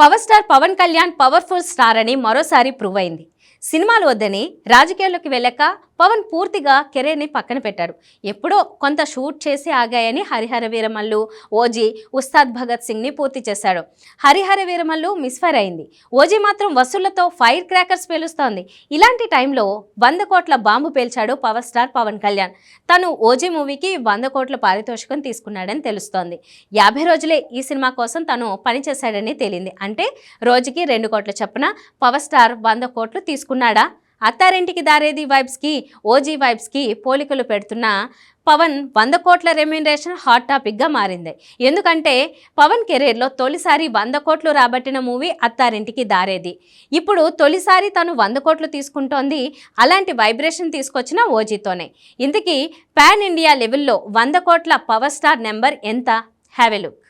Power star Pawan Kalyan powerful star అని మరోసారి prove అయింది. సినిమాలు వద్దని రాజకీయాల్లోకి వెళ్ళక పవన్ పూర్తిగా కెరీర్ని పక్కన పెట్టారు. ఎప్పుడో కొంత షూట్ చేసి ఆగాయని హరిహర వీరమల్లు ఓజీ ఉస్తాద్ భగత్ సింగ్ని పూర్తి చేశాడు. హరిహర వీరమల్లు మిస్ఫైర్ అయింది. ఓజీ మాత్రం వసూళ్ళతో ఫైర్ క్రాకర్స్ పేలుస్తోంది. ఇలాంటి టైంలో వంద కోట్ల బాంబు పేల్చాడు పవర్ స్టార్ పవన్ కళ్యాణ్. తను ఓజీ మూవీకి వంద కోట్ల పారితోషికం తీసుకున్నాడని తెలుస్తోంది. యాభై రోజులే ఈ సినిమా కోసం తను పనిచేశాడని తేలింది. అంటే రోజుకి రెండు కోట్ల చొప్పున పవర్ స్టార్ వంద కోట్లు తీసుకున్నాడా? అత్తారింటికి దారేది వైబ్స్కి ఓజీ వైబ్స్కి పోలికలు పెడుతున్న పవన్ వంద కోట్ల రెమ్యునరేషన్ హాట్ టాపిక్గా మారింది. ఎందుకంటే పవన్ కెరీర్లో తొలిసారి వంద కోట్లు రాబట్టిన మూవీ అత్తారింటికి దారేది. ఇప్పుడు తొలిసారి తను వంద కోట్లు తీసుకుంటోంది అలాంటి వైబ్రేషన్ తీసుకొచ్చిన ఓజీతోనే. ఇంతకీ పాన్ ఇండియా లెవెల్లో వంద కోట్ల పవర్ స్టార్ నెంబర్ ఎంత? Have a look.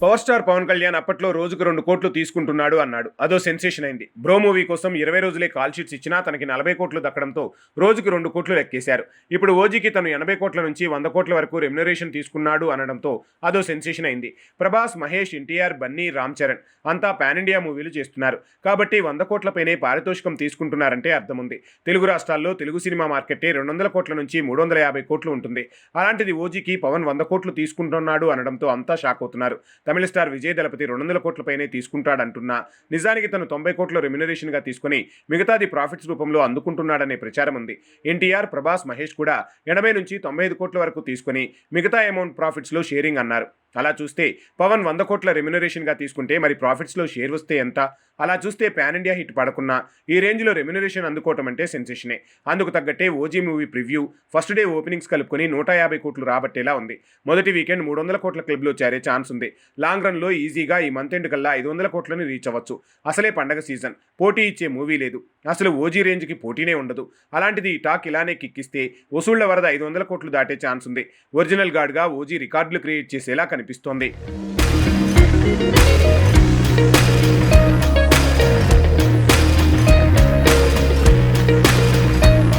Power star Pawan Kalyan అప్పట్లో రోజుకు రెండు కోట్లు తీసుకుంటున్నాడు అన్నాడు. అదో సెన్సేషన్ అయింది. బ్రో మూవీ కోసం ఇరవై రోజులే కాల్ షీట్స్ ఇచ్చినా తనకి నలభై కోట్లు దక్కడంతో రోజుకు రెండు కోట్లు లెక్కేశారు. ఇప్పుడు ఓజీకి తను ఎనభై కోట్ల నుంచి వంద కోట్ల వరకు రెమ్యునరేషన్ తీసుకున్నాడు అనడంతో అదో సెన్సేషన్ అయింది. ప్రభాస్ మహేష్ ఎన్టీఆర్ బన్నీ రామ్ చరణ్ అంతా పాన్ ఇండియా మూవీలు చేస్తున్నారు. కాబట్టి వంద కోట్లపైనే పారితోషికం తీసుకుంటున్నారంటే అర్థం ఉంది తెలుగు రాష్ట్రాల్లో తెలుగు సినిమా మార్కెట్టే రెండు వందల కోట్ల నుంచి మూడు వందల యాభై కోట్లు ఉంటుంది. అలాంటిది ఓజీకి పవన్ వంద కోట్లు తీసుకుంటున్నాడు అనడంతో అంతా షాక్ అవుతున్నారు. తమిళ స్టార్ విజయ్ దళపతి రెండు వందల కోట్లపైనే తీసుకుంటాడంటున్నా. నిజానికి తను తొంభై కోట్ల రెమ్యునరేషన్గా తీసుకుని మిగతాది ప్రాఫిట్స్ రూపంలో అందుకుంటున్నాడనే ప్రచారం ఉంది. ఎన్టీఆర్ ప్రభాస్ మహేష్ కూడా ఎనభై నుంచి తొంభై ఐదు కోట్ల వరకు తీసుకుని మిగతా అమౌంట్ ప్రాఫిట్స్లో షేరింగ్ అన్నారు. అలా చూస్తే పవన్ వంద కోట్ల రెమ్యునరేషన్గా తీసుకుంటే మరి ప్రాఫిట్స్లో షేర్ వస్తే ఎంత? అలా చూస్తే పాన్ ఇండియా హిట్ పడకున్నా ఈ రేంజ్లో రెమ్యునరేషన్ అందుకోవటం అంటే సెన్సేషనే అందుకు తగ్గట్టే OG movie preview first day openings కలుపుకొని నూట యాభై కోట్లు రాబట్టేలా ఉంది. మొదటి వీకెండ్ మూడు వందల కోట్ల క్లబ్లో చేరే ఛాన్స్ ఉంది. లాంగ్ రన్లో ఈజీగా ఈ మంత్ ఎండ్ కల్లా ఐదు వందల కోట్లని రీచ్ అవ్వచ్చు. అసలే పండగ సీజన్ పోటీ ఇచ్చే మూవీ లేదు. అసలు ఓజీ రేంజ్కి పోటీనే ఉండదు. అలాంటిది ఈ టాక్ ఇలానే కిక్కిస్తే వసూళ్ళ వరద ఐదు వందల కోట్లు దాటే ఛాన్స్ ఉంది. ఒరిజినల్ గాడ్గా ఓజీ రికార్డులు క్రియేట్ చేసేలా కనిపిస్తోంది.